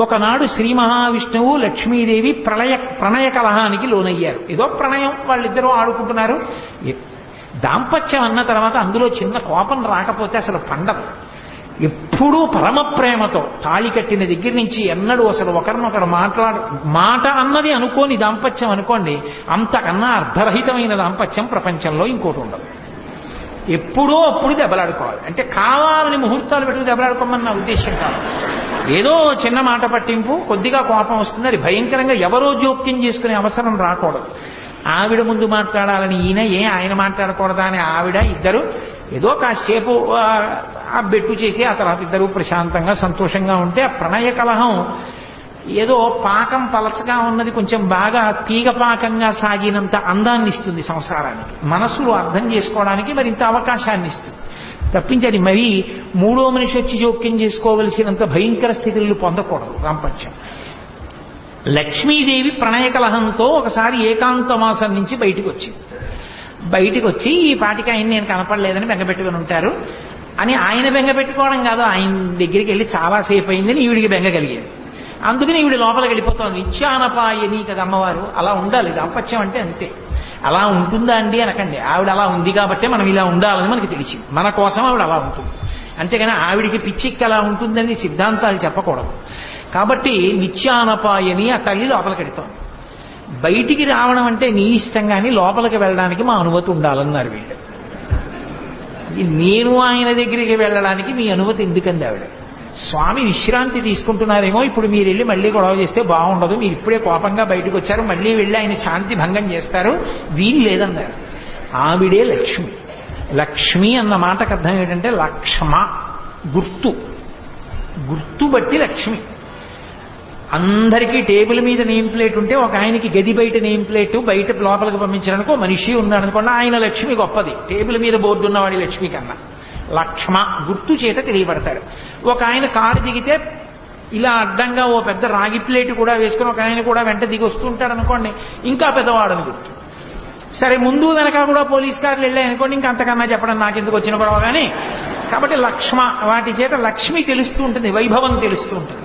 ఒకనాడు శ్రీ మహావిష్ణువు లక్ష్మీదేవి ప్రళయ ప్రణయ కలహానికి లోనయ్యారు. ఏదో ప్రణయం వాళ్ళిద్దరూ ఆడుకుంటున్నారు. దాంపత్యం అన్న తర్వాత అందులో చిన్న కోపం రాకపోతే అసలు పండదు. ఎప్పుడూ పరమ ప్రేమతో తాళి కట్టిన దగ్గర నుంచి ఎన్నడూ అసలు ఒకరినొకరు మాట్లాడు మాట అన్నది అనుకోని దాంపత్యం అనుకోండి అంతకన్నా అర్ధరహితమైన దాంపత్యం ప్రపంచంలో ఇంకోటి ఉండదు. ఎప్పుడో అప్పుడు దెబ్బలాడుకోవాలి. అంటే కావాలని ముహూర్తాలు పెట్టుకు దెబ్బలాడుకోమని నా ఉద్దేశం కాదు. ఏదో చిన్న మాట పట్టింపు కొద్దిగా కోపం వస్తుంది అది భయంకరంగా ఎవరో జోక్యం చేసుకునే అవసరం రాకూడదు. ఆవిడ ముందు మాట్లాడాలని ఈయన ఏ ఆయన మాట్లాడకూడదా అని ఆవిడ ఇద్దరు ఏదో కాసేపు ఆ, బెట్టు చేసి ఆ తర్వాత ఇద్దరు ప్రశాంతంగా సంతోషంగా ఉంటే ఆ ప్రణయ కలహం ఏదో పాకం పలచగా ఉన్నది కొంచెం బాగా తీగ పాకంగా సాగినంత అందాన్ని ఇస్తుంది సంసారానికి. మనసులో అర్థం చేసుకోవడానికి మరింత అవకాశాన్ని ఇస్తుంది. తప్పించాలి మరీ మూడో మనిషి వచ్చి జోక్యం చేసుకోవలసినంత భయంకర స్థితులు పొందకూడదు దాంపత్యం. లక్ష్మీదేవి ప్రణయ కలహంతో ఒకసారి ఏకాంతమాసం నుంచి బయటికి వచ్చింది. బయటికి వచ్చి ఈ పాటికి ఆయన నేను కనపడలేదని బెంగపెట్టుకుని ఉంటారు. అని ఆయన బెంగపెట్టుకోవడం కాదు ఆయన దగ్గరికి వెళ్ళి చాలాసేపు అయిందని ఈవిడికి బెంగ కలిగేది. అందుకని ఈవిడ లోపలికి వెళ్ళిపోతుంది. ఇచ్చానపాయని కదా అమ్మవారు అలా ఉండాలి. దాంపత్యం అంటే అంతే. అలా ఉంటుందా అండి అనకండి. ఆవిడ అలా ఉంది కాబట్టే మనం ఇలా ఉండాలని మనకి తెలిసింది మన కోసం ఆవిడ అలా ఉంటుంది. అంతేగాని ఆవిడికి పిచ్చిక్కి అలా ఉంటుందని సిద్ధాంతాలు చెప్పకూడదు. కాబట్టి నిత్యానపాయని ఆ తల్లి లోపలికి బయటికి రావడం అంటే నీ ఇష్టం కానీ లోపలికి వెళ్ళడానికి మా అనుమతి ఉండాలన్నారు వీళ్ళు. నేను ఆయన దగ్గరికి వెళ్ళడానికి మీ అనుమతి ఎందుకంది ఆవిడ? స్వామి విశ్రాంతి తీసుకుంటున్నారేమో ఇప్పుడు మీరు వెళ్ళి మళ్ళీ గొడవ చేస్తే బాగుండదు. మీరు ఇప్పుడే కోపంగా బయటకు వచ్చారు మళ్ళీ వెళ్ళి ఆయన శాంతి భంగం చేస్తారు. వీలు లేదన్నారు. ఆవిడే లక్ష్మి. లక్ష్మి అన్న మాటకు అర్థం ఏంటంటే లక్ష్మ గుర్తు. గుర్తు బట్టి లక్ష్మి. అందరికీ టేబుల్ మీద నేమ్ ప్లేట్ ఉంటే ఒక ఆయనకి గది బయట నేమ్ ప్లేట్ బయట లోపలికి పంపించడానికి మనిషి ఉన్నాడు అనుకోండి ఆయన లక్ష్మి గొప్పది. టేబుల్ మీద బోర్డు ఉన్నవాడి లక్ష్మి కన్నా. లక్ష్మ గుర్తు చేత తెలియబడతాడు. ఒక ఆయన కారు దిగితే ఇలా అడ్డంగా ఓ పెద్ద రాగి ప్లేట్ కూడా వేసుకుని ఒక ఆయన కూడా వెంట దిగి వస్తుంటాడు అనుకోండి ఇంకా పెద్దవాడని గుర్తు. సరే ముందు వెనక కూడా పోలీస్ కార్లు వెళ్ళాయి అనుకోండి ఇంకా అంతకన్నా చెప్పడం నాకెందుకు వచ్చిన గొడవ కానీ కాబట్టి లక్ష్మ వాటి చేత లక్ష్మి తెలుస్తూ ఉంటుంది వైభవం తెలుస్తూ ఉంటుంది.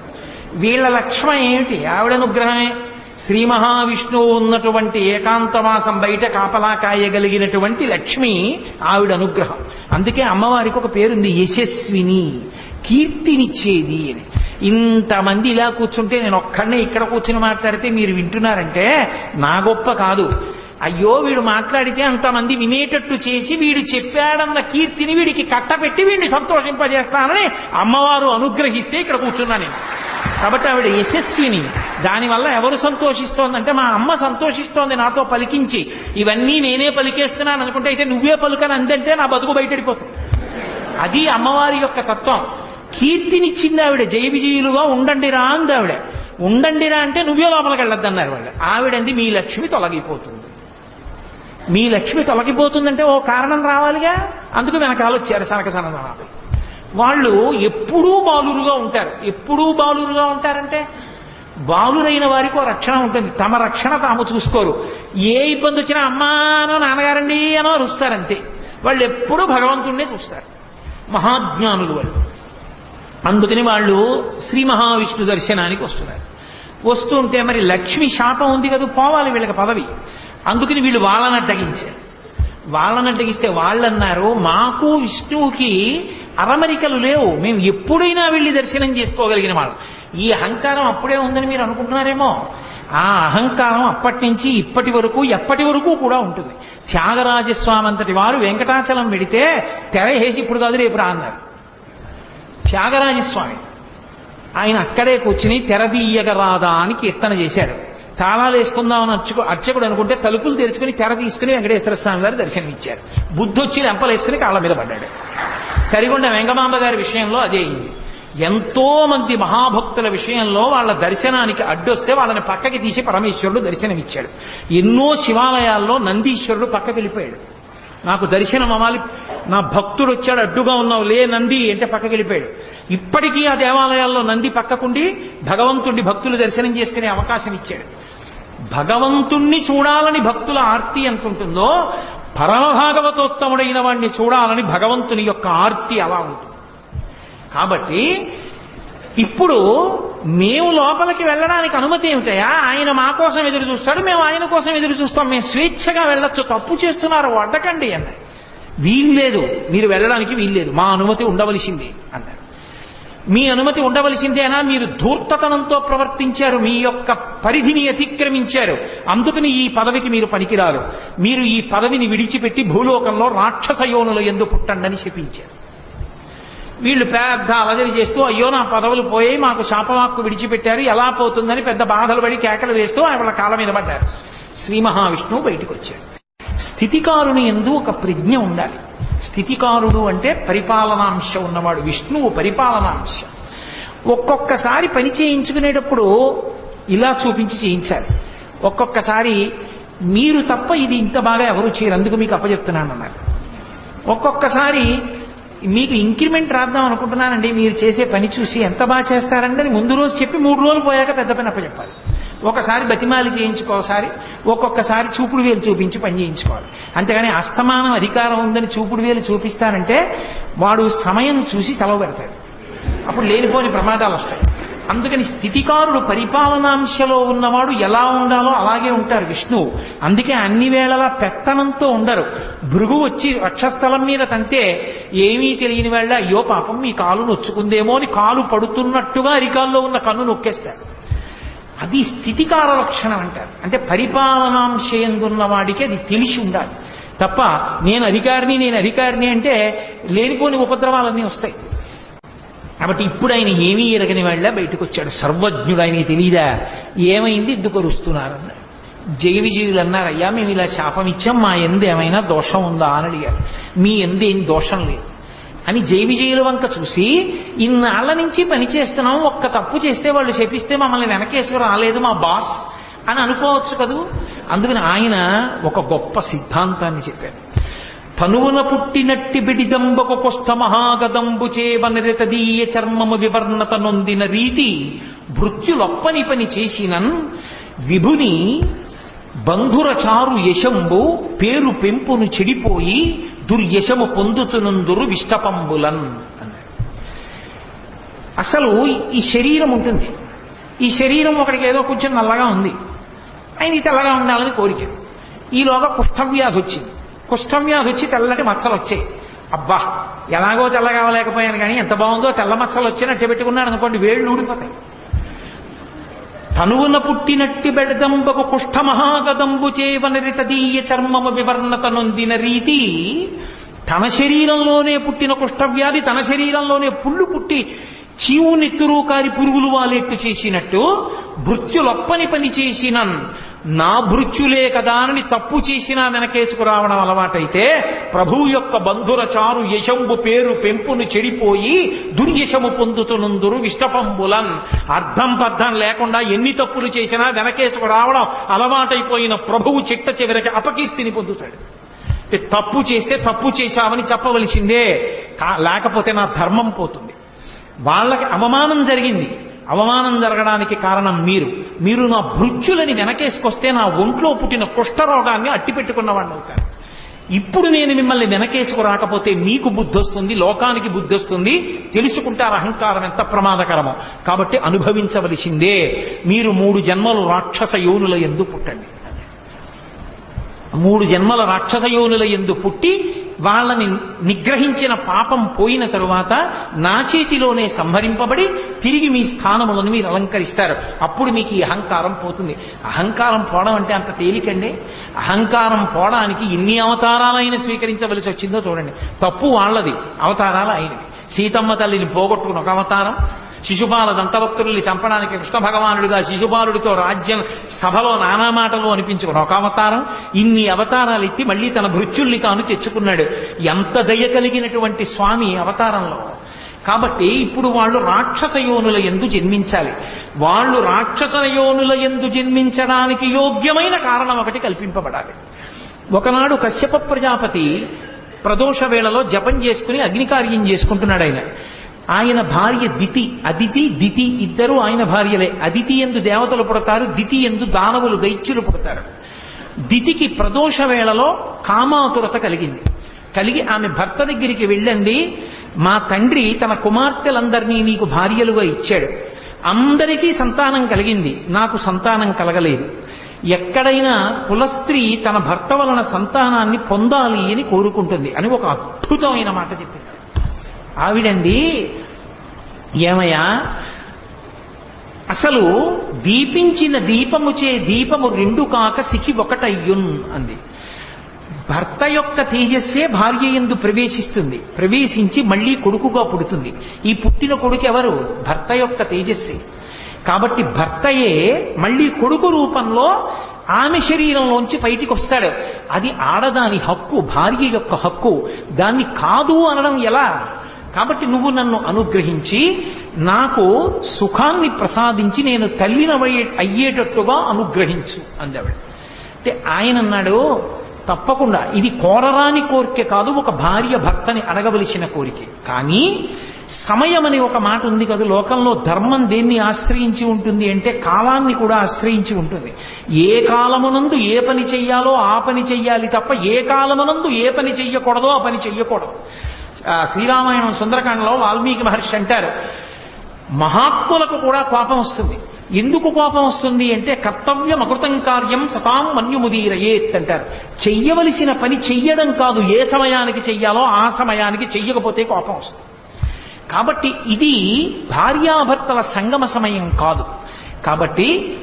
వీళ్ళ లక్ష్మ ఏమిటి? ఆవిడ అనుగ్రహమే. శ్రీ మహావిష్ణువు ఉన్నటువంటి ఏకాంతవాసం బయట కాపలా కాయగలిగినటువంటి లక్ష్మి ఆవిడ అనుగ్రహం. అందుకే అమ్మవారికి ఒక పేరుంది యశస్విని. కీర్తినిచ్చేది అని. ఇంతమంది ఇలా కూర్చుంటే నేను ఒక్కడనే ఇక్కడ కూర్చుని మాట్లాడితే మీరు వింటున్నారంటే నా గొప్ప కాదు. అయ్యో వీడు మాట్లాడితే అంతమంది వినేటట్టు చేసి వీడు చెప్పాడన్న కీర్తిని వీడికి కట్టపెట్టి వీడిని సంతోషింపజేస్తానని అమ్మవారు అనుగ్రహిస్తే ఇక్కడ కూర్చున్నా నేను. కాబట్టి ఆవిడ యశస్విని. దానివల్ల ఎవరు సంతోషిస్తోందంటే మా అమ్మ సంతోషిస్తోంది నాతో పలికించి. ఇవన్నీ నేనే పలికేస్తున్నాను అనుకుంటే అయితే నువ్వే పలుకని అందంటే నా బతుకు బయటడిపోతుంది అది అమ్మవారి యొక్క తత్వం. కీర్తినిచ్చింది ఆవిడ జయ విజయులుగా ఉండండిరా అంది ఆవిడ ఉండండిరా అంటే నువ్వే లోపలికి వెళ్ళొద్దన్నారు వాళ్ళు. ఆవిడంది మీ లక్ష్మి తొలగిపోతుంది. మీ లక్ష్మి తొలగిపోతుందంటే ఓ కారణం రావాలిగా? అందుకు వెనకాల వచ్చారు సనక సనదనాలు వాళ్ళు ఎప్పుడూ బాలురుగా ఉంటారు. ఎప్పుడూ బాలురుగా ఉంటారంటే బాలురైన వారికి ఓ రక్షణ ఉంటుంది. తమ రక్షణ తాము చూసుకోరు. ఏ ఇబ్బంది వచ్చినా అమ్మానో నాన్నగారండి అనో అరుస్తారంతే. వాళ్ళు ఎప్పుడూ భగవంతుణ్ణే చూస్తారు. మహాజ్ఞానులు వాళ్ళు. అందుకని వాళ్ళు శ్రీ మహావిష్ణు దర్శనానికి వస్తున్నారు. వస్తుంటే మరి లక్ష్మి శాపం ఉంది కదా పోవాలి వీళ్ళకి పదవి. అందుకని వీళ్ళు వాళ్ళని అడ్డగించారు. వాళ్ళని అడ్డగిస్తే వాళ్ళు అన్నారు మాకు విష్ణువుకి అరమరికలు లేవు. మేము ఎప్పుడైనా వెళ్ళి దర్శనం చేసుకోగలిగిన వాళ్ళు. ఈ అహంకారం అప్పుడే ఉందని మీరు అనుకుంటున్నారేమో. ఆ అహంకారం అప్పటి నుంచి ఇప్పటి వరకు ఎప్పటి వరకు కూడా ఉంటుంది. త్యాగరాజస్వామి అంతటి వారు వెంకటాచలం వెడితే తెర వేసి ఇప్పుడు కాదు రేపు రా అన్నారు. త్యాగరాజస్వామి ఆయన అక్కడే కూర్చుని తెరదీయగరాదా అని కీర్తన చేశారు. తాళాలు వేసుకుందామని అర్చకు అర్చకుడు అనుకుంటే తలుపులు తెరుచుకుని తెర తీసుకుని వెంకటేశ్వర స్వామి గారు దర్శనమిచ్చారు. బుద్ధి వచ్చి లెంపలు కాళ్ళ మీద పడ్డాడు. కరిగొండ వెంగమాంబ గారి విషయంలో అదే అయింది. ఎంతో మంది మహాభక్తుల విషయంలో వాళ్ళ దర్శనానికి అడ్డొస్తే వాళ్ళని పక్కకి తీసి పరమేశ్వరుడు దర్శనమిచ్చాడు. ఎన్నో శివాలయాల్లో నందీశ్వరుడు పక్కకి వెళ్ళిపోయాడు నాకు దర్శనం అవ్వాలి. నా భక్తుడు వచ్చాడు అడ్డుగా ఉన్నావు లే నంది అంటే పక్కకి వెళ్ళిపోయాడు. ఇప్పటికీ ఆ దేవాలయాల్లో నంది పక్కకుండి భగవంతుడి భక్తులు దర్శనం చేసుకునే అవకాశం ఇచ్చాడు. భగవంతుణ్ణి చూడాలని భక్తుల ఆర్తి ఎంతుంటుందో పరమభాగవతోత్తముడైన వాడిని చూడాలని భగవంతుని యొక్క ఆర్తి అలా ఉంటుంది. కాబట్టి ఇప్పుడు మేము లోపలికి వెళ్ళడానికి అనుమతి ఏమిటయా ఆయన మా కోసం ఎదురు చూస్తాడు మేము ఆయన కోసం ఎదురు చూస్తాం. మేము స్వేచ్ఛగా వెళ్ళొచ్చు. తప్పు చేస్తున్నారు వడ్డకండి అన్నాడు. వీల్లేదు మీరు వెళ్ళడానికి వీల్లేదు మా అనుమతి ఉండవలసిందే అన్నారు మీ అనుమతి ఉండవలసిందేనా? మీరు ధూర్తతనంతో ప్రవర్తించారు మీ యొక్క పరిధిని అతిక్రమించారు. అందుకని ఈ పదవికి మీరు పనికిరారు. మీరు ఈ పదవిని విడిచిపెట్టి భూలోకంలో రాక్షస యోనుల ఎందు పుట్టండని శపించారు. వీళ్ళు పెద్ద అలజడి చేస్తూ అయ్యో నా పదవులు పోయి మాకు శాపవాక్కు విడిచిపెట్టారు. ఎలా పోతుందని పెద్ద బాధలు పడి కేకలు వేస్తూ వాళ్ళ కాళ్ళ మీద పడ్డారు. శ్రీ మహావిష్ణువు బయటకు వచ్చాడు. స్థితికారుని ఎందు ఒక ప్రజ్ఞ ఉండాలి. స్థితికారుడు అంటే పరిపాలనాంశ ఉన్నవాడు. విష్ణువు పరిపాలనాంశ. ఒక్కొక్కసారి పని చేయించుకునేటప్పుడు ఇలా చూపించి చేయించాలి ఒక్కొక్కసారి మీరు తప్ప ఇది ఇంత బాగా ఎవరు చేయరు అందుకు మీకు అప్పచెప్తున్నాను అన్నారు ఒక్కొక్కసారి మీకు ఇంక్రిమెంట్ రాద్దాం అనుకుంటున్నానండి మీరు చేసే పని చూసి ఎంత బాగా చేస్తారండి అని ముందు రోజు చెప్పి మూడు రోజులు పోయాక పెద్ద పని అప్పచెప్పాలి ఒకసారి బతిమాలి చేయించుకోసారి ఒక్కొక్కసారి చూపుడు వేలు చూపించి పని చేయించుకోవాలి. అంతేగాని అస్తమానం అధికారం ఉందని చూపుడు వేలు చూపిస్తానంటే వాడు సమయం చూసి సెలవు పెడతాడు. అప్పుడు లేనిపోని ప్రమాదాలు వస్తాయి. అందుకని స్థితికారుడు పరిపాలనాంశలో ఉన్నవాడు ఎలా ఉండాలో అలాగే ఉంటారు విష్ణువు. అందుకే అన్ని వేళలా పెత్తనంతో ఉండరు. భృగు వచ్చి వక్షస్థలం మీద తంతే ఏమీ తెలియని వేళ అయ్యో పాపం మీ కాలు నొచ్చుకుందేమో అని కాలు పడుతున్నట్టుగా అరికాల్లో ఉన్న కన్ను నొక్కేస్తాడు అది స్థితికార లక్షణం అంటారు. అంటే పరిపాలనాంశయందున్న వాడికి అది తెలిసి ఉండాలి. తప్ప నేను అధికారిని నేను అధికారిని అంటే లేనిపోని ఉపద్రవాలన్నీ వస్తాయి. కాబట్టి ఇప్పుడు ఆయన ఏమీ ఎరగని వాళ్ళ బయటకు వచ్చాడు సర్వజ్ఞుడు ఆయన తెలియదా ఏమైంది? దుఃఖరుస్తున్నారు అన్నాడు. జయ విజయులు అన్నారు అయ్యా మేము ఇలా శాపం ఇచ్చాం మా ఎందు ఏమైనా దోషం ఉందా? అని అడిగారు మీ ఎందు ఏం దోషం లేదు. అని జై విజయుల వంక చూసి ఇన్నాళ్ళ నుంచి పని చేస్తున్నాం ఒక్క తప్పు చేస్తే వాళ్ళు చెప్పిస్తే మమ్మల్ని వెనకేసుకు రాలేదు మా బాస్ అని అనుకోవచ్చు కదూ? అందుకని ఆయన ఒక గొప్ప సిద్ధాంతాన్ని చెప్పారు తనువున పుట్టినట్టి బిడిదంబకు కొష్ట మహాగదంబు చేవనరితదీయ చర్మము వివర్ణత నొందిన రీతి భృత్యులొప్పని పని చేసినన్ విభుని బంధురచారు యశంబు పేరు పెంపును చెడిపోయి దుర్యశము పొందుతునందురు విష్టపంబులన్ అసలు ఈ శరీరం ఉంటుంది. ఈ శరీరం ఒకడికి ఏదో కొంచెం నల్లగా ఉంది. ఆయన తెల్లగా ఉండాలని కోరిక. ఈలోగా కుష్ఠవ్యాధి వచ్చింది. కుష్ఠవ్యాధి వచ్చి తెల్లటి మచ్చలు వచ్చాయి. అబ్బా ఎలాగో తెల్ల కావలేకపోయాను కానీ ఎంత బాగుందో తెల్ల మచ్చలు వచ్చినట్టు పెట్టుకున్నాడు అనుకోండి వేళ్ళు ఊడిపోతాయి తనువున పుట్టినట్టి బెడదంబకు కుష్ఠమహాగదంబు చేయవనరి చేవనరితదీయ చర్మము వివర్ణత నొందిన రీతి తన శరీరంలోనే పుట్టిన కుష్ఠవ్యాధి తన శరీరంలోనే పుళ్ళు పుట్టి చీవు నెత్తురు కారి పురుగులు వాలేట్టు చేసినట్టు భృత్యులొప్పని పని చేసినన్ నా భృత్యులే కదా అని తప్పు చేసినా వెనకేసుకురావడం అలవాటైతే ప్రభువు యొక్క బంధుర చారు యశంబు పేరు పెంపును చెడిపోయి దుర్యశము పొందుతునందురు విష్టపంబులన్. అర్థం బద్ధం లేకుండా ఎన్ని తప్పులు చేసినా వెనకేసుకురావడం అలవాటైపోయిన ప్రభువు చిట్ట చివరికి అపకీర్తిని పొందుతాడు. తప్పు చేస్తే తప్పు చేశామని చెప్పవలసిందే. కా- లేకపోతే నా ధర్మం పోతుంది. వాళ్ళకి అవమానం జరిగింది. అవమానం జరగడానికి కారణం మీరు. మీరు నా భృత్యులని వెనకేసుకొస్తే నా ఒంట్లో పుట్టిన కుష్ఠరోగాన్ని అట్టిపెట్టుకున్నవాడిని అవుతారు ఇప్పుడు నేను మిమ్మల్ని వెనకేసుకు రాకపోతే మీకు బుద్ధి వస్తుంది లోకానికి బుద్ధి వస్తుంది తెలుసుకుంటారు అహంకారం ఎంత ప్రమాదకరమో. కాబట్టి అనుభవించవలసిందే మీరు మూడు జన్మలు రాక్షస యోనుల ఎందు పుట్టండి. మూడు జన్మల రాక్షస యోనుల ఎందు పుట్టి వాళ్ళని నిగ్రహించిన పాపం పోయిన తరువాత నా చేతిలోనే సంహరింపబడి తిరిగి మీ స్థానములను మీరు అలంకరిస్తారు. అప్పుడు మీకు ఈ అహంకారం పోతుంది. అహంకారం పోవడం అంటే అంత తేలికండి. అహంకారం పోవడానికి ఎన్ని అవతారాలైనా స్వీకరించవలసి వచ్చిందో చూడండి. తప్పు వాళ్ళది అవతారాలు అయినవి. సీతమ్మ తల్లిని పోగొట్టుకుని ఒక అవతారం శిశుపాల దంతవక్తుల్ని చంపడానికి కృష్ణ భగవానుడిగా శిశుపాలుడితో రాజ్యం సభలో నానా మాటలు అనిపించుకుని ఒక అవతారం ఇన్ని అవతారాలు ఎత్తి మళ్ళీ తన భృత్యుల్ని తాను తెచ్చుకున్నాడు. ఎంత దయ కలిగినటువంటి స్వామి అవతారంలో. కాబట్టి ఇప్పుడు వాళ్ళు రాక్షస యోనుల ఎందు జన్మించాలి. వాళ్ళు రాక్షస యోనుల ఎందు జన్మించడానికి యోగ్యమైన కారణం ఒకటి కల్పింపబడాలి. ఒకనాడు కశ్యప ప్రజాపతి ప్రదోష వేళలో జపం చేసుకుని అగ్నికార్యం చేసుకుంటున్నాడు ఆయన. ఆయన భార్య దితి అదితి దితి ఇద్దరు ఆయన భార్యలే. అదితి ఎందు దేవతలు పుడతారు దితి ఎందు దానవులు దైత్యులు పుడతారు. దితికి ప్రదోష వేళలో కామాతురత కలిగింది. కలిగి ఆమె భర్త దగ్గరికి వెళ్ళండి మా తండ్రి తన కుమార్తెలందరినీ నీకు భార్యలుగా ఇచ్చాడు. అందరికీ సంతానం కలిగింది నాకు సంతానం కలగలేదు. ఎక్కడైనా కులస్త్రీ తన భర్త వలన సంతానాన్ని పొందాలి అని కోరుకుంటుంది అని ఒక అద్భుతమైన మాట చెప్పింది ఆవిడంది ఏమయ్యా అసలు దీపించిన దీపముచే దీపము రెండు కాక సికి ఒకటయ్యున్ అంది. భర్త యొక్క తేజస్సే భార్య ఎందు ప్రవేశిస్తుంది. ప్రవేశించి మళ్ళీ కొడుకుగా పుడుతుంది. ఈ పుట్టిన కొడుకు ఎవరు? భర్త యొక్క తేజస్సే. కాబట్టి భర్తయే మళ్ళీ కొడుకు రూపంలో ఆమె శరీరంలోంచి బయటికి వస్తాడు అది ఆడదాని హక్కు భార్య యొక్క హక్కు. దాన్ని కాదు అనడం ఎలా? కాబట్టి నువ్వు నన్ను అనుగ్రహించి నాకు సుఖాన్ని ప్రసాదించి నేను తల్లినవయ్యే అయ్యేటట్టుగా అనుగ్రహించు అందావిడ. అంటే ఆయన అన్నాడు తప్పకుండా ఇది కోరరాని కోరిక కాదు ఒక భార్య భర్తని అడగవలసిన కోరిక. కానీ సమయం అని ఒక మాట ఉంది కదా లోకంలో ధర్మం దేన్ని ఆశ్రయించి ఉంటుంది అంటే కాలాన్ని కూడా ఆశ్రయించి ఉంటుంది. ఏ కాలమునందు ఏ పని చెయ్యాలో ఆ పని చెయ్యాలి తప్ప ఏ కాలమునందు ఏ పని చెయ్యకూడదో ఆ పని చెయ్యకూడదు. శ్రీరామాయణం సుందరకాండలో వాల్మీకి మహర్షి అంటారు మహాత్ములకు కూడా కోపం వస్తుంది. ఎందుకు కోపం వస్తుంది అంటే కర్తవ్యం అకృతం కార్యం సతాం మన్యుముదీరయేత్ అంటారు. చెయ్యవలసిన పని చెయ్యడం కాదు ఏ సమయానికి చెయ్యాలో ఆ సమయానికి చెయ్యకపోతే కోపం వస్తుంది. కాబట్టి ఇది భార్యాభర్తల సంగమ సమయం కాదు. కాబట్టి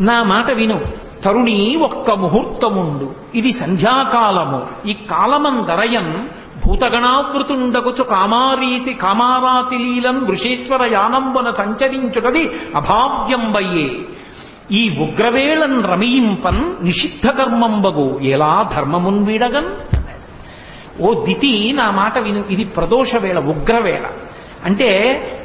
నా మాట విను. తరుణి ఒక్క ముహూర్తముండు. ఇది సంధ్యాకాలము. ఈ కాలమందరయన్ భూతగణావృతుండగుచు కామారీతి కామారాతి లీలం వృషేశ్వర యానంబున సంచరించుటది అభావ్యంబయ్యే ఈ ఉగ్రవేళన్ రమయింపన్ నిషిద్ధ కర్మంబగు ఎలా ధర్మమున్ వీడగన్? ఓ దితి నా మాట విను ఇది ప్రదోషవేళ ఉగ్రవేళ. అంటే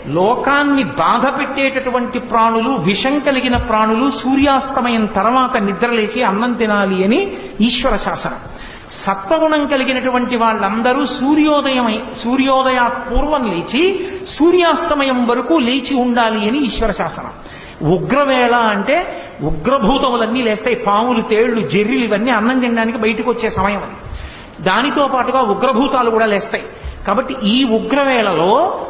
లోకాన్ని బాధ పెట్టేటటువంటి ప్రాణులు విషం కలిగిన ప్రాణులు సూర్యాస్తమయం తర్వాత నిద్రలేచి అన్నం తినాలి అని ఈశ్వర శాసనం. సత్వగుణం కలిగినటువంటి వాళ్ళందరూ సూర్యోదయమై సూర్యోదయా పూర్వం లేచి సూర్యాస్తమయం వరకు లేచి ఉండాలి అని ఈశ్వర శాసనం ఉగ్రవేళ అంటే ఉగ్రభూతములన్నీ లేస్తాయి పాములు తేళ్ళు జెర్రిలు ఇవన్నీ అన్నం తినడానికి బయటకు వచ్చే సమయం అది. దానితో పాటుగా ఉగ్రభూతాలు కూడా లేస్తాయి. కాబట్టి ఈ ఉగ్రవేళలో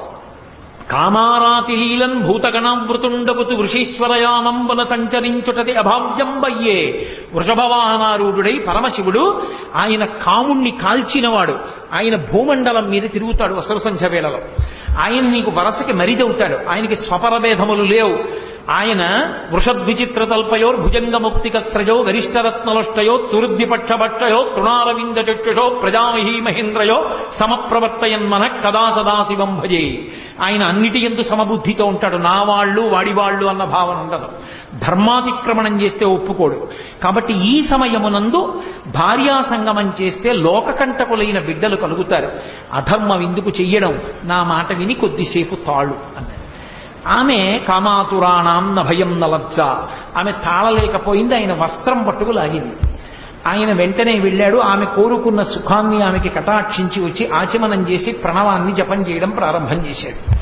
కామారాతి లీలన్ భూతగణావృతుండపుతు వృషీశ్వరయానంబన సంచరించుటది అభావ్యంబయ్యే. వృషభవాహనారూఢుడై పరమశివుడు ఆయన కాముణ్ణి కాల్చినవాడు. ఆయన భూమండలం మీద తిరుగుతాడు అసలు సంధ్య వేళలో ఆయన నీకు వరసకి మరిదవుతాడు. ఆయనకి స్వపరభేదములు లేవు. ఆయన వృషద్విచిత్ర తల్పయోర్ భుజంగముక్తిక స్రజో గరిష్టరత్నలుష్టయో తురుద్విపక్షభక్షయో తృణారవింద చక్షుషో ప్రజామహీ మహేంద్రయో సమప్రవర్తయన్మన కదా సదాశివం భజే. ఆయన అన్నిటి ఎందు సమబుద్ధితో ఉంటాడు. నా వాళ్ళు వాడి వాళ్ళు అన్న భావన ఉండదు. ధర్మాతిక్రమణం చేస్తే ఒప్పుకోడు. కాబట్టి ఈ సమయమునందు భార్యా సంగమం చేస్తే లోకకంటకులైన బిడ్డలు కలుగుతారు. అధర్మం ఎందుకు చెయ్యడం? నా మాట విని కొద్దిసేపు తాళు అన్నాడు ఆమె కామాతురాణం నభయం భయం ఆమె తాళలేకపోయింది ఆయన వస్త్రం పట్టుకు లాగింది ఆయన వెంటనే వెళ్ళాడు ఆమె కోరుకున్న సుఖాన్ని ఆమెకి కటాక్షించి వచ్చి ఆచమనం చేసి ప్రణవాన్ని జపం చేయడం ప్రారంభం చేశాడు.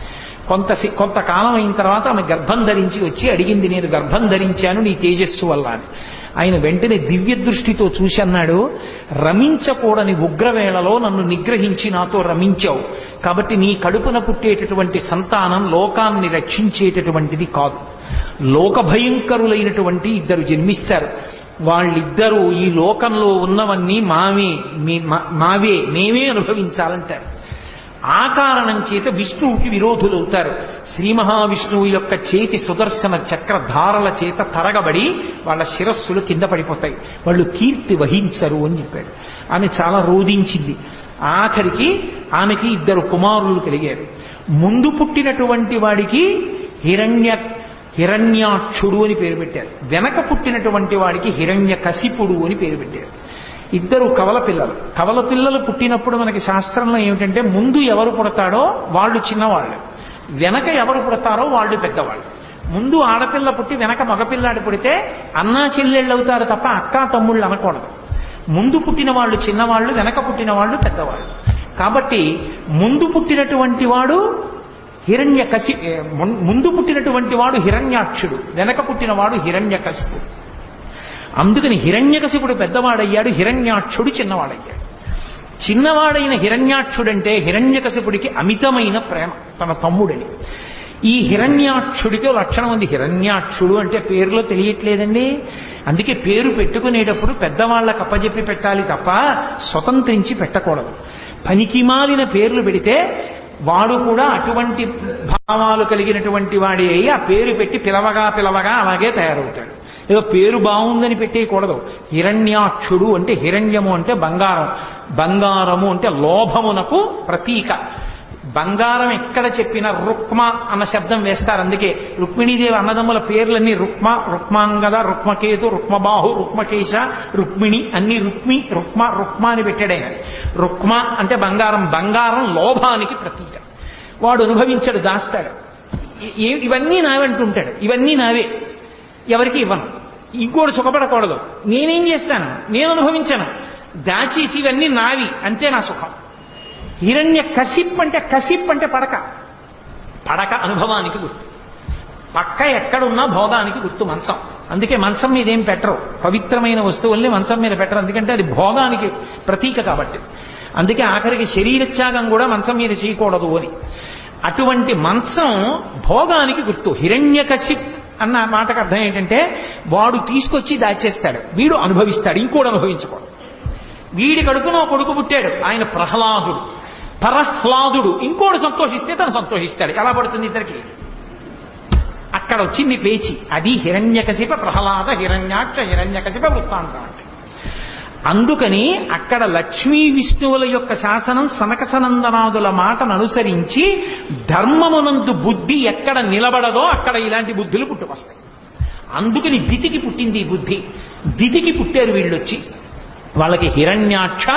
కొంత కొంతకాలం అయిన తర్వాత ఆమె గర్భం ధరించి వచ్చి అడిగింది నేను గర్భం ధరించాను నీ తేజస్సు వల్ల అని. ఆయన వెంటనే దివ్య దృష్టితో చూసి అన్నాడు రమించకూడని ఉగ్రవేళలో నన్ను నిగ్రహించి నాతో రమించావు. కాబట్టి నీ కడుపున పుట్టేటటువంటి సంతానం లోకాన్ని రక్షించేటటువంటిది కాదు. లోక భయంకరులైనటువంటి ఇద్దరు జన్మిస్తారు. వాళ్ళిద్దరూ ఈ లోకంలో ఉన్నవన్నీ మావే మా- మావే మేమే అనుభవించాలంటారు. ఆ కారణం చేత విష్ణువుకి విరోధులవుతారు. శ్రీ మహావిష్ణువు యొక్క చేతి సుదర్శన చక్రధారల చేత తరగబడి వాళ్ళ శిరస్సులు కింద పడిపోతాయి. వాళ్ళు కీర్తి వహించరు అని చెప్పాడు. ఆమె చాలా రోధించింది. ఆఖరికి ఆమెకి ఇద్దరు కుమారులు కలిగారు. ముందు పుట్టినటువంటి వాడికి హిరణ్య హిరణ్యాక్షుడు అని పేరు పెట్టారు. వెనక పుట్టినటువంటి వాడికి హిరణ్య కసిపుడు అని పేరు పెట్టారు. ఇద్దరు కవల పిల్లలు. కవల పిల్లలు పుట్టినప్పుడు మనకి శాస్త్రంలో ఏమిటంటే ముందు ఎవరు పుడతాడో వాళ్ళు చిన్నవాళ్ళు. వెనక ఎవరు పుడతారో వాళ్ళు పెద్దవాళ్ళు. ముందు ఆడపిల్ల పుట్టి వెనక మగపిల్లాడు పుడితే అన్నా చెల్లెళ్ళు అవుతారు తప్ప అక్కా తమ్ముళ్ళు అనకూడదు. ముందు పుట్టిన వాళ్ళు చిన్నవాళ్ళు వెనక పుట్టిన వాళ్ళు పెద్దవాళ్ళు. కాబట్టి ముందు పుట్టినటువంటి వాడు హిరణ్య కసి ముందు పుట్టినటువంటి వాడు హిరణ్యాక్షుడు వెనక పుట్టినవాడు హిరణ్య అందుకని హిరణ్యకశిపుడు పెద్దవాడయ్యాడు హిరణ్యాక్షుడు చిన్నవాడయ్యాడు. చిన్నవాడైన హిరణ్యాక్షుడంటే హిరణ్యకశిపుడికి అమితమైన ప్రేమ తన తమ్ముడని. ఈ హిరణ్యాక్షుడికి లక్షణం ఉంది. హిరణ్యాక్షుడు అంటే పేరులో తెలియట్లేదండి. అందుకే పేరు పెట్టుకునేటప్పుడు పెద్దవాళ్ళకి అప్పజెప్పి పెట్టాలి తప్ప స్వతంత్రించి పెట్టకూడదు. పనికిమాలిన పేర్లు పెడితే వాడు కూడా అటువంటి భావాలు కలిగినటువంటి వాడి అయి ఆ పేరు పెట్టి పిలవగా పిలవగా అలాగే తయారవుతాడు. ఏదో పేరు బాగుందని పెట్టేయకూడదు. హిరణ్యాక్షుడు అంటే హిరణ్యము అంటే బంగారం. బంగారము అంటే లోభమునకు ప్రతీక. బంగారం ఎక్కడ చెప్పినా రుక్మ అన్న శబ్దం వేస్తారు. అందుకే రుక్మిణీదేవి అన్నదమ్ముల పేర్లన్నీ రుక్మ రుక్మాంగద రుక్మకేతు రుక్మబాహు రుక్మకేశ రుక్మిణి అన్ని రుక్మి రుక్మ రుక్మ అని పెట్టాడైన రుక్మ అంటే బంగారం. బంగారం లోభానికి ప్రతీక. వాడు అనుభవించాడు దాస్తాడు. ఇవన్నీ నావంటుంటాడు. ఇవన్నీ నావే. ఎవరికి ఇవ్వను. ఇంకోటి సుఖపడకూడదు. నేనేం చేస్తాను? నేను అనుభవించాను. దాచేసి ఇవన్నీ నావి. అంతే నా సుఖం. హిరణ్య కసిప్ అంటే కసిప్ అంటే పడక. పడక అనుభవానికి గుర్తు. పక్క ఎక్కడున్నా భోగానికి గుర్తు మంచం. అందుకే మంచం మీద ఏం పెట్టరు. పవిత్రమైన వస్తువుల్ని మంచం మీద పెట్టరు. ఎందుకంటే అది భోగానికి ప్రతీక కాబట్టి. అందుకే ఆఖరికి శరీరత్యాగం కూడా మంచం మీద చేయకూడదు అని. అటువంటి మంచం భోగానికి గుర్తు. హిరణ్యకశిప్ అన్న మాటకు అర్థం ఏంటంటే వాడు తీసుకొచ్చి దాచేస్తాడు. వీడు అనుభవిస్తాడు. ఇంకోడు అనుభవించుకోడు వీడి కడుపున కొడుకు పుట్టాడు. ఆయన ప్రహ్లాదుడు. పరహ్లాదుడు. ఇంకోడు సంతోషిస్తే తను సంతోషిస్తాడు. ఎలా పడుతుంది ఇద్దరికి? అక్కడ వచ్చింది పేచి. అది హిరణ్యకశిప ప్రహ్లాద హిరణ్యాక్ష హిరణ్యకశిప వృత్తాంతం అంటే అందుకని అక్కడ లక్ష్మీ విష్ణువుల యొక్క శాసనం సనకసనందనాదుల మాటను అనుసరించి ధర్మమునందు బుద్ధి ఎక్కడ నిలబడదో అక్కడ ఇలాంటి బుద్ధులు పుట్టుకొస్తాయి. అందుకని దితికి పుట్టింది ఈ బుద్ధి. దితికి పుట్టారు వీళ్ళొచ్చి. వాళ్ళకి హిరణ్యాక్ష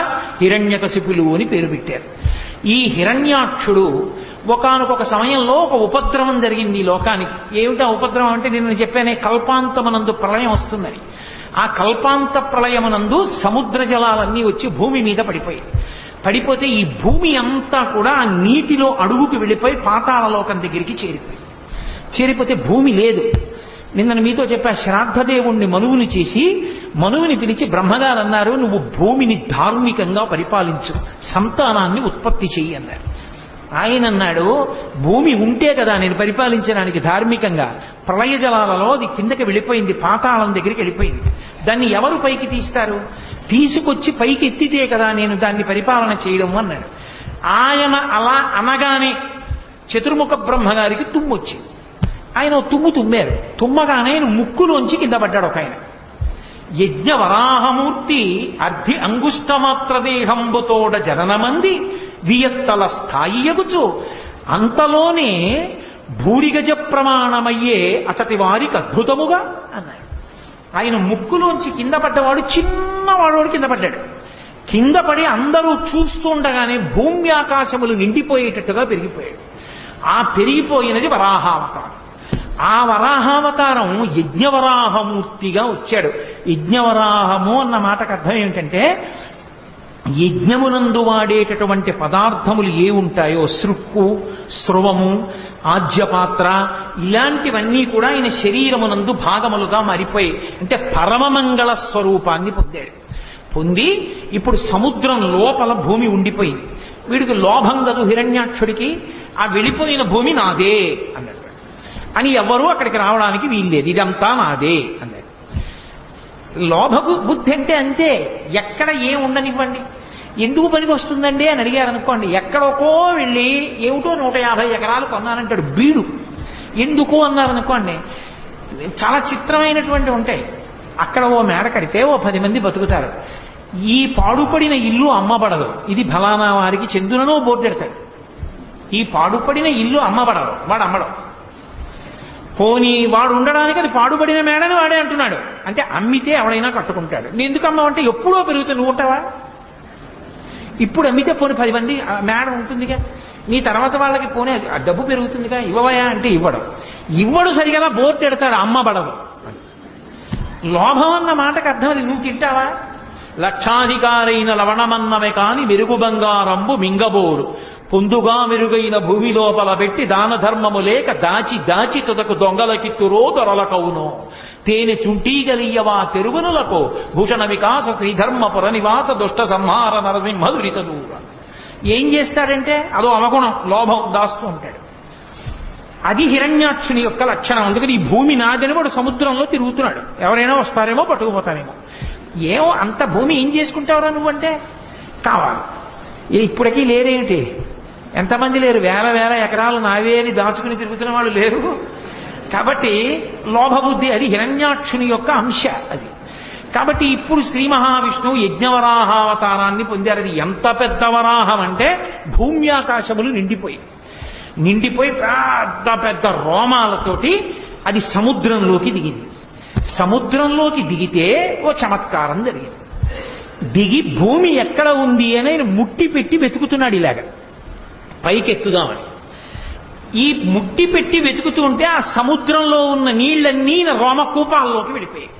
హిరణ్యకశిపులు అని పేరు పెట్టారు. ఈ హిరణ్యాక్షుడు ఒకానొక సమయంలో ఒక ఉపద్రవం జరిగింది ఈ లోకానికి. ఏమిటా ఉపద్రవం అంటే నేను చెప్పానే కల్పాంతమనందు ప్రళయం వస్తుందని. ఆ కల్పాంత ప్రళయమునందు సముద్ర జలాలన్నీ వచ్చి భూమి మీద పడిపోయాయి. పడిపోతే ఈ భూమి అంతా కూడా ఆ నీటిలో అడుగుకి వెళ్ళిపోయి పాతాళలోకం దగ్గరికి చేరిపోయి చేరిపోతే భూమి లేదు. నిన్న మీతో చెప్పా శ్రాద్ధదేవుణ్ణి మనువుని చేసి మనువుని పిలిచి బ్రహ్మగారు అన్నారు నువ్వు భూమిని ధార్మికంగా పరిపాలించు సంతానాన్ని ఉత్పత్తి చెయ్యి అన్నారు. ఆయన అన్నాడు భూమి ఉంటే కదా నేను పరిపాలించడానికి ధార్మికంగా ప్రళయ జలాలలో అది కిందకి వెళ్ళిపోయింది పాతాళం దగ్గరికి వెళ్ళిపోయింది. దాన్ని ఎవరు పైకి తీస్తారు? తీసుకొచ్చి పైకి ఎత్తితే కదా నేను దాన్ని పరిపాలన చేయడం అన్నాడు. ఆయన అలా అనగానే చతుర్ముఖ బ్రహ్మగారికి తుమ్మొచ్చింది. ఆయన ఓ తుమ్ము తుమ్మారు. తుమ్మగానే ఆయన ముక్కులోంచి కింద పడ్డాడు ఒక ఆయన. యజ్ఞ వరాహమూర్తి అర్ధి అంగుష్టమాత్ర దేహంబుతోడ జననమంది వియత్తల స్థాయి ఎగుచు అంతలోనే భూరిగజ ప్రమాణమయ్యే అతటి వారికి అద్భుతముగా అన్నాడు. ఆయన ముక్కులోంచి కింద పడ్డవాడు చిన్నవాడు కింద పడ్డాడు. కింద పడి అందరూ చూస్తుండగానే భూమి ఆకాశములు నిండిపోయేటట్టుగా పెరిగిపోయాడు. ఆ పెరిగిపోయినది వరాహావతారం. ఆ వరాహావతారం యజ్ఞవరాహమూర్తిగా వచ్చాడు. యజ్ఞవరాహము అన్న మాటకు అర్థం ఏమిటంటే యజ్ఞమునందు వాడేటటువంటి పదార్థములు ఏ ఉంటాయో సృక్కు స్రువము ఆజ్యపాత్ర ఇలాంటివన్నీ కూడా ఆయన శరీరమునందు భాగములుగా మారిపోయి అంటే పరమమంగళ స్వరూపాన్ని పొందాడు. పొంది ఇప్పుడు సముద్రం లోపల భూమి ఉండిపోయింది వీడికి లోభం కదు హిరణ్యాక్షుడికి ఆ వెళ్ళిపోయిన భూమి నాదే అన్నాడు. అని ఎవరూ అక్కడికి రావడానికి వీల్లేదు ఇదంతా నాదే అన్నాడు. లోభ బుద్ధి అంటే అంతే ఎక్కడ ఏం ఎందుకు పనికి వస్తుందండి అని అడిగారు అనుకోండి. ఎక్కడికో వెళ్ళి ఏమిటో నూట యాభై ఎకరాలు కొన్నానంటాడు బీడు. ఎందుకు అన్నారు అనుకోండి. చాలా చిత్రమైనటువంటి ఉంటాయి. అక్కడ ఓ మేడ కడితే ఓ పది మంది బతుకుతారు. ఈ పాడుపడిన ఇల్లు అమ్మబడదు. ఇది ఫలానా వారికి చెందుననో బోర్డెడతాడు ఈ పాడుపడిన ఇల్లు అమ్మబడదు. వాడు అమ్మడం. పోనీ వాడు ఉండడానికి అది పాడుపడిన మేడని వాడే అంటున్నాడు. అంటే అమ్మితే ఎవడైనా కట్టుకుంటాడు. నేను ఎందుకు అమ్మావంటే ఎప్పుడో పెరుగుతుంది. నువ్వు ఉంటావా? ఇప్పుడు అమ్మితే పోనీ పది మంది మేడం ఉంటుందిగా. నీ తర్వాత వాళ్ళకి పోనీ డబ్బు పెరుగుతుందిగా. ఇవ్వవయా అంటే ఇవ్వడం. ఇవ్వడు సరిగా బోర్డు పెడతాడు అమ్మబడదు లోభం అన్న మాటకు అర్థం అది. నువ్వు తింటావా? లక్షాధికారైన లవణమన్నమే కాని మెరుగు బంగారంబు మింగబోరు. పొందుగా మెరుగైన భూమి లోపల పెట్టి దాన ధర్మము లేక దాచి దాచి తుదకు దొంగలకిత్తురో దొరలకవును. తేనె చుంటీగలియవా తెరువునులకు? భూషణ వికాస శ్రీధర్మపుర నివాస దుష్ట సంహార నరసింహ దురితలు ఏం చేస్తాడంటే అదో అవగుణం లోభం దాస్తూ ఉంటాడు అది హిరణ్యాక్షుని యొక్క లక్షణం. అందుకని ఈ భూమి నాదని వాడు సముద్రంలో తిరుగుతున్నాడు. ఎవరైనా వస్తారేమో పట్టుకుపోతారేమో. ఏమో అంత భూమి ఏం చేసుకుంటావురా నువ్వంటే? కావాలి. ఏ ఇప్పటికీ లేరేమిటి? ఎంతమంది లేరు? వేల వేల ఎకరాలు నావే అని దాచుకుని తిరుగుతున్న వాళ్ళు లేరు? కాబట్టి లోభబుద్ధి అది హిరణ్యాక్షుని యొక్క అంశ అది. కాబట్టి ఇప్పుడు శ్రీ మహావిష్ణువు యజ్ఞవరాహావతారాన్ని పొందారు. అది ఎంత పెద్ద వరాహం అంటే భూమి ఆకాశములు నిండిపోయి. నిండిపోయి పెద్ద పెద్ద రోమాలతోటి అది సముద్రంలోకి దిగింది. సముద్రంలోకి దిగితే ఓ చమత్కారం జరిగింది. దిగి భూమి ఎక్కడ ఉంది అని ఆయన ముట్టి పెట్టి వెతుకుతున్నాడు ఇలాగ. పైకెత్తుదామని. ఈ ముట్టి పెట్టి వెతుకుతూ ఉంటే ఆ సముద్రంలో ఉన్న నీళ్ళన్నీ రోమకూపాల్లోకి వెళ్ళిపోయాయి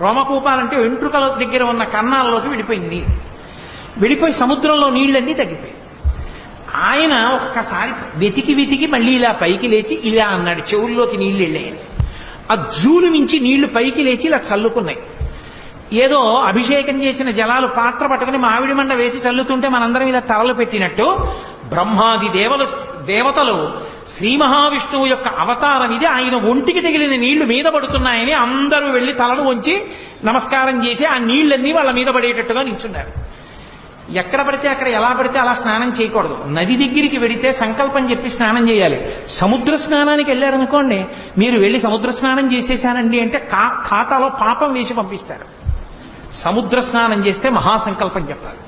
రోమకూపాలంటే వెంట్రుకల దగ్గర ఉన్న కన్నాల్లోకి వెళ్ళిపోయింది నీరు. వెళ్ళిపోయి సముద్రంలో నీళ్ళన్నీ తగ్గిపోయాయి. ఆయన ఒక్కసారి వెతికి వెతికి మళ్ళీ ఇలా పైకి లేచి ఇలా అన్నాడు చెవుల్లోకి నీళ్ళు వెళ్ళాయని ఆ జూలు నుంచి నీళ్ళు పైకి లేచి ఇలా చల్లుకున్నాయి. ఏదో అభిషేకం చేసిన జలాలు పాత్ర పట్టుకుని మామిడి మండ వేసి చల్లుతుంటే మనందరం ఇలా తలలు పెట్టినట్టు బ్రహ్మాది దేవలు దేవతలు శ్రీ మహావిష్ణువు యొక్క అవతారం ఇది. ఆయన ఒంటికి తగిలిన నీళ్ళు మీద పడుతున్నాయని అందరూ వెళ్ళి తలను వంచి నమస్కారం చేసి ఆ నీళ్ళన్నీ వాళ్ళ మీద పడేటట్టుగా నిల్చున్నారు. ఎక్కడ పడితే అక్కడ ఎలా పడితే అలా స్నానం చేయకూడదు. నది దగ్గరికి వెడితే సంకల్పం చెప్పి స్నానం చేయాలి. సముద్ర స్నానానికి వెళ్ళారనుకోండి మీరు వెళ్ళి సముద్ర స్నానం చేసేసానండి అంటే కా- ఖాతాలో పాపం వేసి పంపిస్తారు. సముద్ర స్నానం చేస్తే మహాసంకల్పం చెప్పాలి.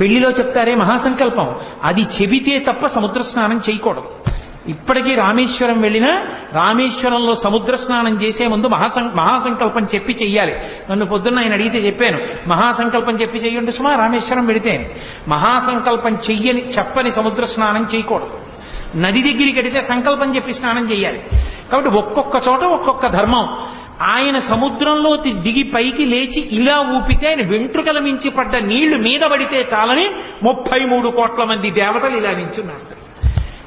పెళ్ళిలో చెప్తారే మహాసంకల్పం. అది చెబితే తప్ప సముద్ర స్నానం చేయకూడదు. ఇప్పటికీ రామేశ్వరం వెళ్ళినా రామేశ్వరంలో సముద్ర స్నానం చేసే ముందు మహాసం మహాసంకల్పం చెప్పి చెయ్యాలి. నన్ను పొద్దున్న ఆయన అడిగితే చెప్పాను మహాసంకల్పం చెప్పి చెయ్యండి సుమా రామేశ్వరం వెడితే మహాసంకల్పం చెయ్యని చెప్పని సముద్ర స్నానం చేయకూడదు. నది దగ్గరికి వెడితే సంకల్పం చెప్పి స్నానం చేయాలి కాబట్టి ఒక్కొక్క చోట ఒక్కొక్క ధర్మం. ఆయన సముద్రంలో దిగి పైకి లేచి ఇలా ఊపితే ఆయన వెంట్రుకల మించి పడ్డ నీళ్ళు మీద పడితే చాలని ముప్పై మూడు కోట్ల మంది దేవతలు ఇలా నించున్నారు.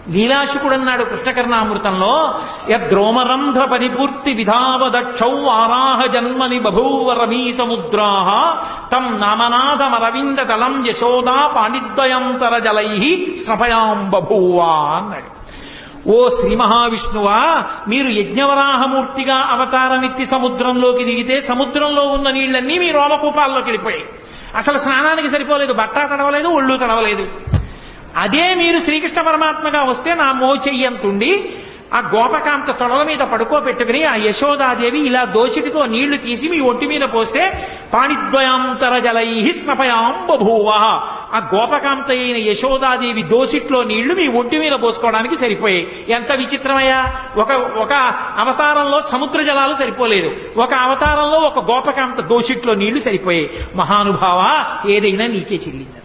లీలాశుకుడన్నాడు కృష్ణకర్ణామృతంలో యద్రోమరంధ్ర పరిపూర్తి విధావదక్షౌ ఆరాహ జన్మని బభూవ రమీ సముద్రాహ తం నామనాథమరవింద తలం యశోదా పాణిద్వయంతర జలై స్రభయాం బభూవా అన్నాడు. ఓ శ్రీ మహావిష్ణువా మీరు యజ్ఞవరాహమూర్తిగా అవతారమెత్తి సముద్రంలోకి దిగితే సముద్రంలో ఉన్న నీళ్ళన్నీ మీ రోమకూపాల్లోకి వెళ్ళిపోయాయి. అసలు స్నానానికి సరిపోలేదు బట్ట తడవలేదు ఒళ్ళు తడవలేదు. అదే మీరు శ్రీకృష్ణ పరమాత్మగా వస్తే నా మోచెయ్యంతుండి ఆ గోపకాంత తొడల మీద పడుకోబెట్టుకుని ఆ యశోదాదేవి ఇలా దోషిటితో నీళ్ళు తీసి మీ ఒంటి మీద పోస్తే పాణిద్వయాంతర జలై స్నపయాం బభూవ ఆ గోపకాంత అయిన యశోదాదేవి దోషిట్లో నీళ్ళు మీ ఒంటి మీద పోసుకోవడానికి సరిపోయాయి. ఎంత విచిత్రమయ్యా? ఒక ఒక అవతారంలో సముద్ర జలాలు సరిపోలేదు. ఒక అవతారంలో ఒక గోపకాంత దోషిట్లో నీళ్ళు సరిపోయాయి. మహానుభావ ఏదైనా నీకే చెల్లింది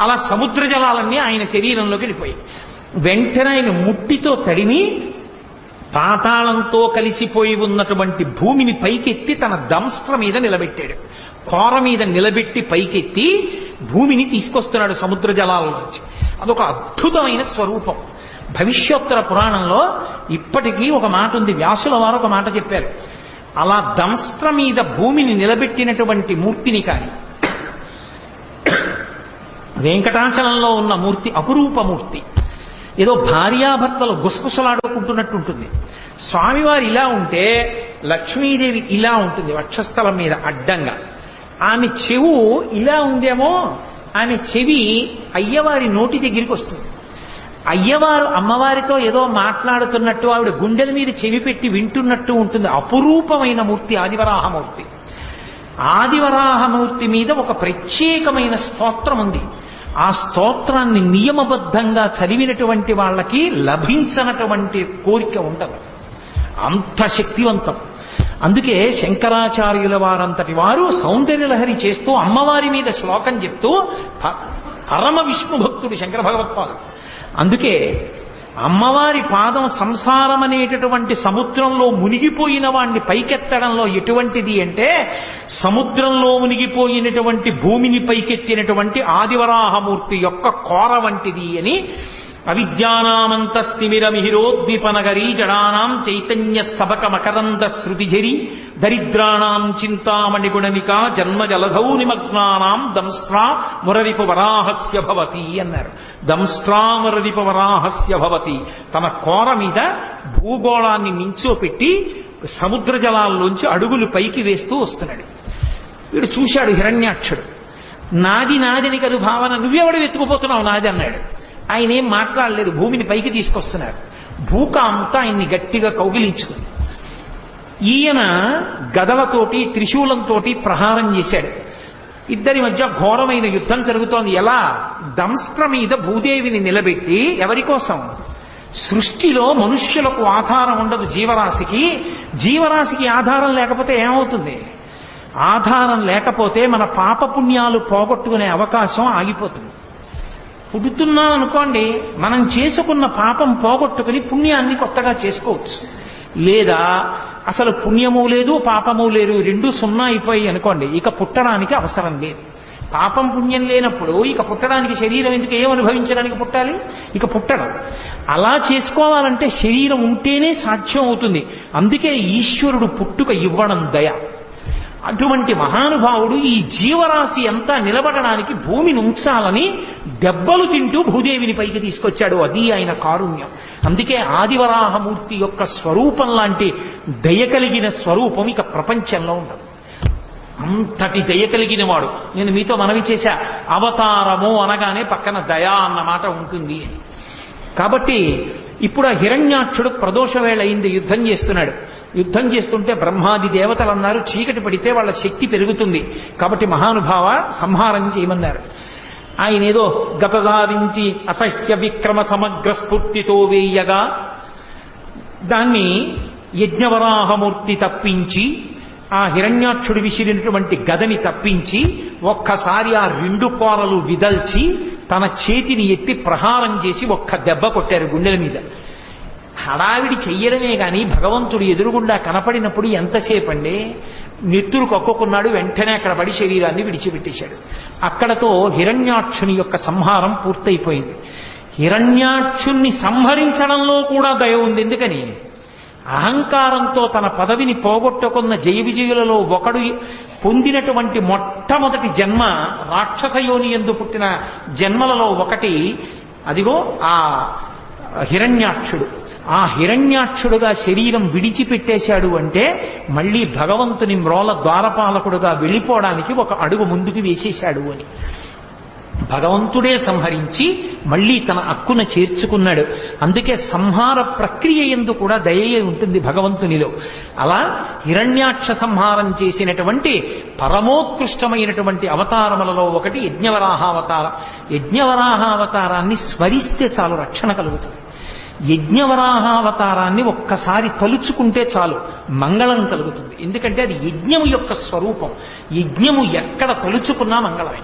అలా సముద్ర జలాలన్నీ ఆయన శరీరంలోకి వెళ్ళిపోయాయి. వెంటనే ఆయన ముట్టితో తడిమి పాతాళంతో కలిసిపోయి ఉన్నటువంటి భూమిని పైకెత్తి తన దంస్త్ర మీద నిలబెట్టాడు. కోర మీద నిలబెట్టి పైకెత్తి భూమిని తీసుకొస్తున్నాడు సముద్ర జలాల నుంచి అదొక అద్భుతమైన స్వరూపం. భవిష్యోత్తర పురాణంలో ఇప్పటికీ ఒక మాట ఉంది. వ్యాసుల వారు ఒక మాట చెప్పారు. అలా దంస్ట్ర మీద భూమిని నిలబెట్టినటువంటి మూర్తిని కానీ వెంకటాచలంలో ఉన్న మూర్తి అపురూప మూర్తి. ఏదో భార్యాభర్తలు గుసగుసలాడుకుంటున్నట్టు ఉంటుంది. స్వామివారు ఇలా ఉంటే లక్ష్మీదేవి ఇలా ఉంటుంది వక్షస్థలం మీద అడ్డంగా. ఆమె చెవు ఇలా ఉందేమో ఆమె చెవి అయ్యవారి నోటి దగ్గరికి వస్తుంది. అయ్యవారు అమ్మవారితో ఏదో మాట్లాడుతున్నట్టు ఆవిడ గుండెల మీద చెవి పెట్టి వింటున్నట్టు ఉంటుంది. అపురూపమైన మూర్తి ఆదివరాహమూర్తి ఆదివరాహమూర్తి మీద ఒక ప్రత్యేకమైన స్తోత్రం ఉంది. ఆ స్తోత్రాన్ని నియమబద్ధంగా చదివినటువంటి వాళ్ళకి లభించనటువంటి కోరిక ఉండదు అంత శక్తివంతం. అందుకే శంకరాచార్యుల వారంతటి వారు సౌందర్యలహరి చేస్తూ అమ్మవారి మీద శ్లోకం చెప్తూ ప- పరమ విష్ణు భక్తుడు శంకర భగవత్పాదు అందుకే అమ్మవారి పాదం సంసారం అనేటటువంటి సముద్రంలో మునిగిపోయిన వాణ్ణి పైకెత్తడంలో ఎటువంటిది అంటే సముద్రంలో మునిగిపోయినటువంటి భూమిని పైకెత్తినటువంటి ఆదివరాహమూర్తి యొక్క కోర వంటిది అని అవిద్యానామంతస్తిమిరమిహిరోద్దీపనగరీ జడానాం చైతన్య స్తబక మకరంద శృతిఝరి దరిద్రాణాం చింతామణిగుణనికా జన్మ జలధౌ నిమగ్నానాం దంస్ట్రా మురరిపు వరాహస్య భవతి అన్నారు. దంస్ట్రా మురరిపు వరాహస్య భవతి. తమ కోర మీద భూగోళాన్ని నించోపెట్టి సముద్ర జలాల్లోంచి అడుగులు పైకి వేస్తూ వస్తున్నాడు. వీడు చూశాడు హిరణ్యాక్షుడు. నాది నాదిని కదు భావన. నువ్వెవడు వెతుకుపోతున్నావు నాది అన్నాడు. ఆయన ఏం మాట్లాడలేదు భూమిని పైకి తీసుకొస్తున్నారు. భూక అంతా ఆయన్ని గట్టిగా కౌగిలించుకుంది. ఈయన గదలతోటి త్రిశూలంతోటి ప్రహారం చేశాడు. ఇద్దరి మధ్య ఘోరమైన యుద్ధం జరుగుతోంది. ఎలా? దంస్ట్ర మీద భూదేవిని నిలబెట్టి ఎవరి కోసం? సృష్టిలో మనుష్యులకు ఆధారం ఉండదు జీవరాశికి. జీవరాశికి ఆధారం లేకపోతే ఏమవుతుంది? ఆధారం లేకపోతే మన పాపపుణ్యాలు పోగొట్టుకునే అవకాశం ఆగిపోతుంది. పుడుతున్నాం అనుకోండి మనం చేసుకున్న పాపం పోగొట్టుకుని పుణ్యాన్ని కొత్తగా చేసుకోవచ్చు. లేదా అసలు పుణ్యము లేదు పాపము లేదు రెండు సున్నా అయిపోయి అనుకోండి ఇక పుట్టడానికి అవసరం లేదు. పాపం పుణ్యం లేనప్పుడు ఇక పుట్టడానికి శరీరం ఎందుకు ఏం అనుభవించడానికి పుట్టాలి? ఇక పుట్టడం. అలా చేసుకోవాలంటే శరీరం ఉంటేనే సాధ్యం అవుతుంది. అందుకే ఈశ్వరుడు పుట్టుక ఇవ్వడం దయ. అటువంటి మహానుభావుడు ఈ జీవరాశి అంతా నిలబడడానికి భూమిని ఉంచాలని దెబ్బలు తింటూ భూదేవిని పైకి తీసుకొచ్చాడు. అది ఆయన కారుణ్యం. అందుకే ఆదివరాహమూర్తి యొక్క స్వరూపం లాంటి దయ కలిగిన స్వరూపం ఇక ప్రపంచంలో ఉండదు. అంతటి దయ కలిగిన వాడు నేను మీతో మనవి చేశా అవతారము అనగానే పక్కన దయా అన్న మాట ఉంటుంది కాబట్టి ఇప్పుడు ఆ హిరణ్యాక్షుడు ప్రదోషవేళ అయింది యుద్ధం చేస్తున్నాడు. యుద్ధం చేస్తుంటే బ్రహ్మాది దేవతలు అన్నారు చీకటి పడితే వాళ్ళ శక్తి పెరుగుతుంది. కాబట్టి మహానుభావ సంహారం చేయమన్నారు. ఆయన ఏదో గతదారించి అసహ్య విక్రమ సమగ్ర స్ఫూర్తితో వేయగా దాన్ని యజ్ఞవరాహమూర్తి తప్పించి ఆ హిరణ్యాక్షుడు విసిరినటువంటి గదని తప్పించి ఒక్కసారి ఆ రెండు కోరలు విదల్చి తన చేతిని ఎత్తి ప్రహారం చేసి ఒక్క దెబ్బ కొట్టారు గుండెల మీద. హడావిడి చెయ్యడమే కానీ భగవంతుడు ఎదురుగుండా కనపడినప్పుడు ఎంతసేపండి? నెత్తురు కొక్కుకున్నాడు వెంటనే అక్కడ పడి శరీరాన్ని విడిచిపెట్టేశాడు. అక్కడతో హిరణ్యాక్షుని యొక్క సంహారం పూర్తయిపోయింది. హిరణ్యాక్షుణ్ణి సంహరించడంలో కూడా దయ ఉంది. ఎందుకని? అహంకారంతో తన పదవిని పోగొట్టుకున్న జయ విజయులలో ఒకడు పొందినటువంటి మొట్టమొదటి జన్మ రాక్షస యోని ఎందు పుట్టిన జన్మలలో ఒకటి అదిగో ఆ హిరణ్యాక్షుడు. ఆ హిరణ్యాక్షుడుగా శరీరం విడిచిపెట్టేశాడు అంటే మళ్ళీ భగవంతుని మ్రోల ద్వారపాలకుడుగా వెళ్ళిపోవడానికి ఒక అడుగు ముందుకు వేసేశాడు అని. భగవంతుడే సంహరించి మళ్ళీ తన అక్కున చేర్చుకున్నాడు. అందుకే సంహార ప్రక్రియ ఎందు కూడా దయయే ఉంటుంది భగవంతునిలో. అలా హిరణ్యాక్ష సంహారం చేసినటువంటి పరమోత్కృష్టమైనటువంటి అవతారములలో ఒకటి యజ్ఞవరాహావతారం. యజ్ఞవరాహావతారాన్ని స్మరిస్తే చాలు రక్షణ కలుగుతుంది. యజ్ఞవరాహావతారాన్ని ఒక్కసారి తలుచుకుంటే చాలు మంగళం కలుగుతుంది. ఎందుకంటే అది యజ్ఞము యొక్క స్వరూపం. యజ్ఞము ఎక్కడ తలుచుకున్నా మంగళమే.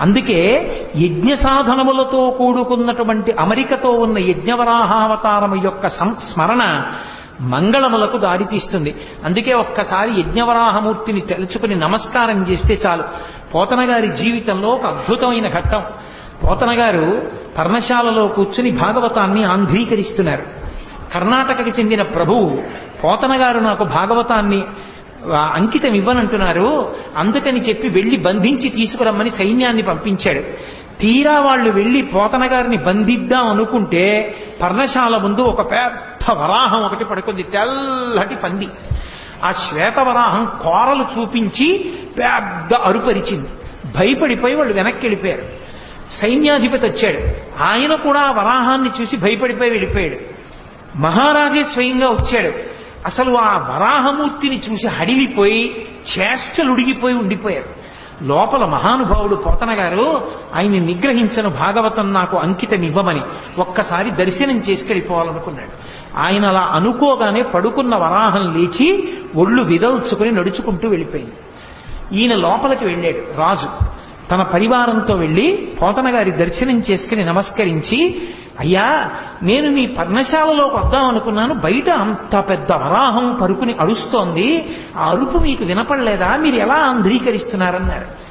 అందుకే యజ్ఞ సాధనములతో కూడుకున్నటువంటి అమరికతో ఉన్న యజ్ఞవరాహావతారము యొక్క సంస్మరణ మంగళములకు దారితీస్తుంది అందుకే ఒక్కసారి యజ్ఞవరాహమూర్తిని తెలుచుకుని నమస్కారం చేస్తే చాలు. పోతన గారి జీవితంలో ఒక అద్భుతమైన ఘట్టం. పోతన గారు పర్ణశాలలో కూర్చుని భాగవతాన్ని ఆంధ్రీకరిస్తున్నారు కర్ణాటకకి చెందిన ప్రభువు పోతన గారు నాకు భాగవతాన్ని అంకితం ఇవ్వనంటున్నారు. అందుకని చెప్పి వెళ్ళి బంధించి తీసుకురమ్మని సైన్యాన్ని పంపించాడు. తీరా వాళ్ళు వెళ్ళి పోతన గారిని బంధిద్దాం అనుకుంటే పర్ణశాల ముందు ఒక పెద్ద వరాహం ఒకటి పడుకుంది తెల్లటి పంది. ఆ శ్వేతవరాహం కోరలు చూపించి పెద్ద అరుపరిచింది. భయపడిపోయి వాళ్ళు వెనక్కి వెళ్ళిపోయారు. సైన్యాధిపతి వచ్చాడు. ఆయన కూడా ఆ వరాహాన్ని చూసి భయపడిపోయి వెళ్ళిపోయాడు. మహారాజే స్వయంగా వచ్చాడు. అసలు ఆ వరాహమూర్తిని చూసి హడిలిపోయి చేష్టలుడిగిపోయి ఉండిపోయారు. లోపల మహానుభావుడు పోతన గారు ఆయన్ని నిగ్రహించను భాగవతం నాకు అంకితమివ్వమని ఒక్కసారి దర్శనం చేసుకెళ్ళిపోవాలనుకున్నాడు. ఆయన అలా అనుకోగానే పడుకున్న వరాహం లేచి ఒళ్ళు విదల్చుకుని నడుచుకుంటూ వెళ్ళిపోయింది. ఈయన లోపలికి వెళ్ళాడు. రాజు తన పరివారంతో వెళ్ళి పోతన గారి దర్శనం చేసుకుని నమస్కరించి అయ్యా నేను మీ పర్ణశాలలోకి వద్దాం అనుకున్నాను. బయట అంత పెద్ద వరాహం పరుకుని అరుస్తోంది. ఆ అరుపు మీకు వినపడలేదా? మీరు ఎలా అంధ్రీకరిస్తున్నారన్నారు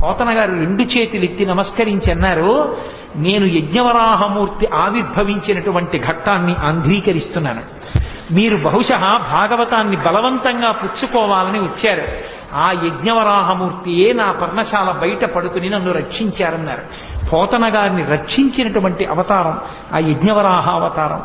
పోతన గారు రెండు చేతులు ఎత్తి నమస్కరించి అన్నారు నేను యజ్ఞవరాహమూర్తి ఆవిర్భవించినటువంటి ఘట్టాన్ని అంధ్రీకరిస్తున్నాను మీరు బహుశా భాగవతాన్ని బలవంతంగా పుచ్చుకోవాలని వచ్చారు. ఆ యజ్ఞవరాహమూర్తియే నా పర్ణశాల బయట పడుకుని నన్ను రక్షించారన్నారు. పోతన గారిని రక్షించినటువంటి అవతారం ఆ యజ్ఞవరాహ అవతారం